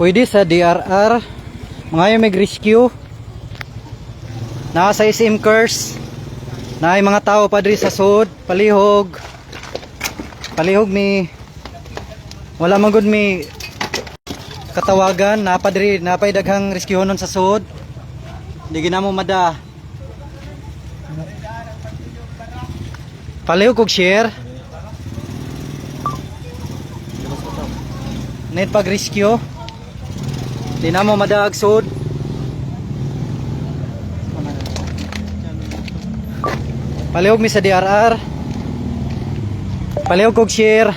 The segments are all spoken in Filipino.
Pwede sa DRR. Mga yung may rescue. Nasa SM curse. Na mga tao pa diri sa sud, palihog. Palihog mi wala man gud mi katawagan na pa diri na pay daghang rescue nun sa sud. Di ginamo mada. Palihog kog share. Need pag na mo madaag sud. Palihog mi sa DRR. Palihog kog share.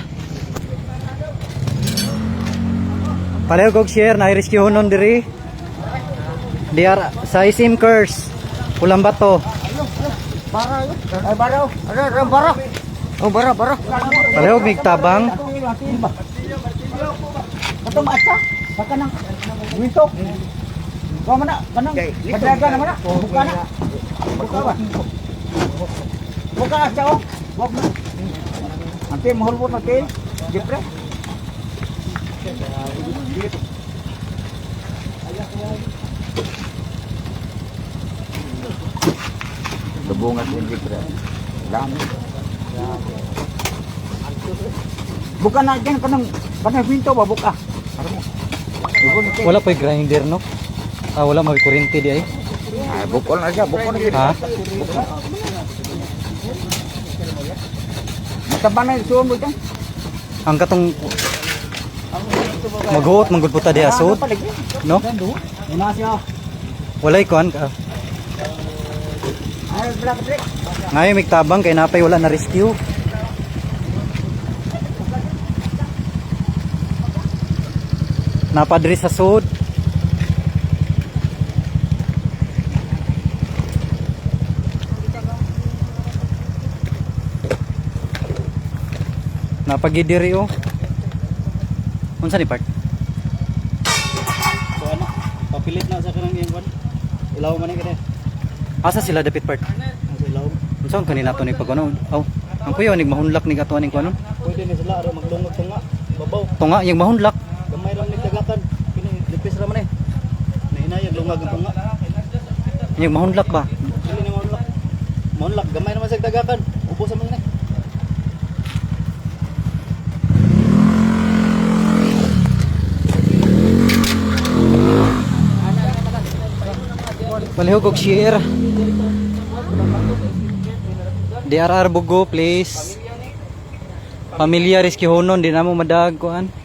Palihog kog share na rescue nun diri. DR sa isim curse. Pulang bato. Bara, ay bara, ara, ara, bara. Oh, bara, bara. Palihog mig tabang. Ito maatsa, baka nang winto. Kau mana, kanang padaga na mana. Buka na. Buka ba? Buka na siya, oh. Wag na. Nanti mahal po natin. Siyempre. Lubungan din siyempre. Dami. Buka na dyan kanang kanang pinto ba buka. Mo. Bukol. Wala pa grinder no. Ah wala may kuryente di ay. Ay, bukol na siya, bukol na siya. Ha? Mataba na yung suwan mo dyan. Ang katong maghuot manggod puta di asod, no? Ina siya. Walay kuan ka. Ngayon tabang kay napay wala na rescue. Napadri sa sud. Napagidiri oh. Unsa ni part? So ano, papilit na sa kanang yung. Ilaw man ni kada. Asa sila dapit part? Ang sa ilaw. Unsa ang kanina to ni pagano? Aw, ang kuya nig mahunlak ni katuan ning kuanon. Pwede ni sila ara maglungog tunga. Babaw. Tunga yung mahunlak. Gamay lang ni dagakan. Kini lipis ra man eh. Nainay ang lungag ang tunga. Yung mahunlak ba? Dili ni monlak. Monlak gamay naman sa dagakan. Ubos man ni. Palihog og share. DRR Bugo please. Pamilya rescue honon di na mo madag kuan.